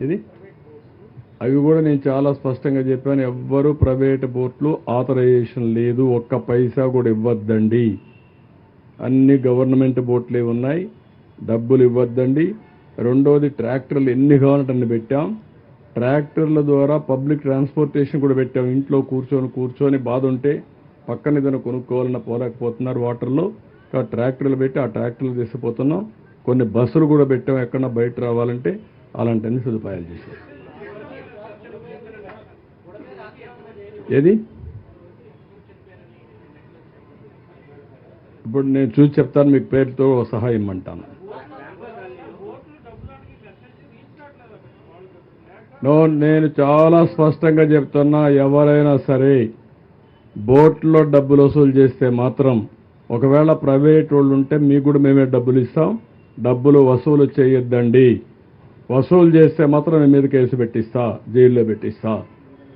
ఇది? అవి కూడా నేను చాలా స్పష్టంగా చెప్పాను. ఎవ్వరు ప్రైవేట్ బోట్లు ఆథరైజేషన్ లేదు. ఒక్క పైసా కూడా ఇవ్వద్దండి. అన్ని గవర్నమెంట్ బోట్లే ఉన్నాయి. డబ్బులు ఇవ్వద్దండి. రెండోది ట్రాక్టర్లు ఎన్ని కావాలంటే పెట్టాం. ట్రాక్టర్ల ద్వారా పబ్లిక్ ట్రాన్స్పోర్టేషన్ కూడా పెట్టాం. ఇంట్లో కూర్చొని కూర్చొని బాధ ఉంటే పక్కన ఏదైనా కొనుక్కోవాలని పోలేకపోతున్నారు వాటర్లో. ఆ ట్రాక్టర్లు పెట్టి ఆ ట్రాక్టర్లు తీసుకుపోతున్నాం. కొన్ని బస్సులు కూడా పెట్టాం ఎక్కడన్నా బయట రావాలంటే. అలాంటి అన్ని సదుపాయాలు చేశారు. ఏది? ఇప్పుడు నేను చూసి చెప్తాను మీకు పేరుతో సహాయం ఇమ్మంటాను. నో నేను చాలా స్పష్టంగా చెప్తున్నా ఎవరైనా సరే బోట్లో డబ్బులు వసూలు చేస్తే మాత్రం ఒకవేళ ప్రైవేట్ వాళ్ళు ఉంటే మీకు కూడా మేమే డబ్బులు ఇస్తాం డబ్బులు వసూలు చేయొద్దండి. వసూలు చేస్తే మాత్రం నేను మీద కేసు పెట్టిస్తా జైల్లో పెట్టిస్తా.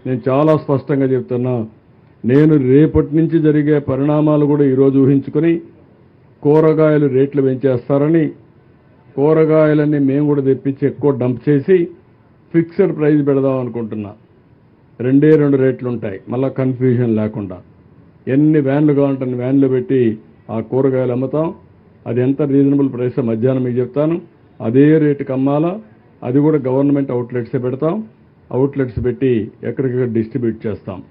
నేను చాలా స్పష్టంగా చెప్తున్నా నేను రేపటి నుంచి జరిగే పరిణామాలు కూడా ఈరోజు ఊహించుకొని కూరగాయలు రేట్లు పెంచేస్తారని కూరగాయలన్నీ మేము కూడా తెప్పించి ఎక్కువ డంప్ చేసి ఫిక్స్డ్ ప్రైస్ పెడదాం అనుకుంటున్నా. రెండే రెండు రేట్లు ఉంటాయి మళ్ళీ కన్ఫ్యూజన్ లేకుండా. ఎన్ని వ్యాన్లు కావాలంటే వ్యాన్లు పెట్టి ఆ కూరగాయలు అమ్ముతాం. అది ఎంత రీజనబుల్ ప్రైస్ మధ్యాహ్నం మీకు చెప్తాను. అదే రేటుకి అమ్మాలా? అది కూడా గవర్నమెంట్ అవుట్లెట్సే పెడతాం. అవుట్లెట్స్ పెట్టి ఎక్కడికక్కడ డిస్ట్రిబ్యూట్ చేస్తాం.